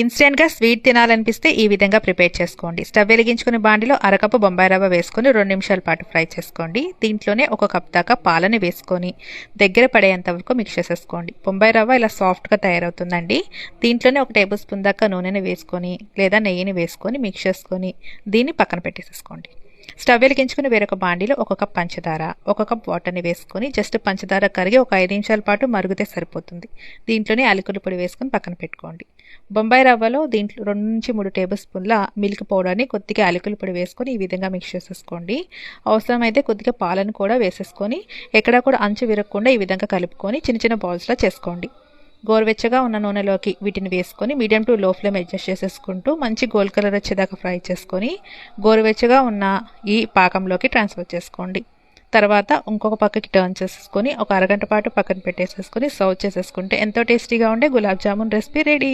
ఇన్స్టెంట్గా స్వీట్ తినాలనిపిస్తే ఈ విధంగా ప్రిపేర్ చేసుకోండి. స్టవ్ వెలిగించుకుని బాండిలో అరకప్పు బొంబాయి రవ్వ వేసుకొని రెండు నిమిషాల పాటు ఫ్రై చేసుకోండి. దీంట్లోనే ఒక కప్ దాకా పాలని వేసుకొని దగ్గర పడేంత వరకు మిక్స్ చేసేసుకోండి. బొంబాయి రవ్వ ఇలా సాఫ్ట్గా తయారవుతుందండి. దీంట్లోనే ఒక టేబుల్ స్పూన్ దాకా నూనెని వేసుకొని లేదా నెయ్యిని వేసుకొని మిక్స్ చేసుకొని దీన్ని పక్కన పెట్టేసేసుకోండి. స్టవ్ వెలిగించుకుని వేరొక బాండీలో ఒక కప్ పంచదార ఒక కప్ వాటర్ని వేసుకొని జస్ట్ పంచదార కరిగి ఒక ఐదు నిమిషాల పాటు మరుగుతే సరిపోతుంది. దీంట్లోనే అలుకుల పొడి వేసుకొని పక్కన పెట్టుకోండి. బొంబాయి రవ్వలో దీంట్లో రెండు నుంచి మూడు టేబుల్ స్పూన్ల మిల్క్ పౌడర్ని కొద్దిగా అలుకుల పొడి వేసుకొని ఈ విధంగా మిక్స్ చేసేసుకోండి. అవసరమైతే కొద్దిగా పాలను కూడా వేసేసుకొని ఎక్కడా కూడా అంచు విరగకుండా ఈ విధంగా కలుపుకొని చిన్న చిన్న బాల్స్లా చేసుకోండి. గోరువెచ్చగా ఉన్న నూనెలోకి వీటిని వేసుకొని medium to low flame adjust చేసేసుకుంటూ మంచి గోల్డ్ కలర్ వచ్చేదాకా ఫ్రై చేసుకొని గోరువెచ్చగా ఉన్న ఈ పాకంలోకి ట్రాన్స్ఫర్ చేసుకోండి. తర్వాత ఇంకొక పక్కకి టర్న్ చేసేసుకొని ఒక అరగంట పాటు పక్కన పెట్టేసేసుకొని సర్వ్ చేసేసుకుంటే ఎంతో టేస్టీగా ఉండే గులాబ్ జామున్ రెసిపీ రెడీ.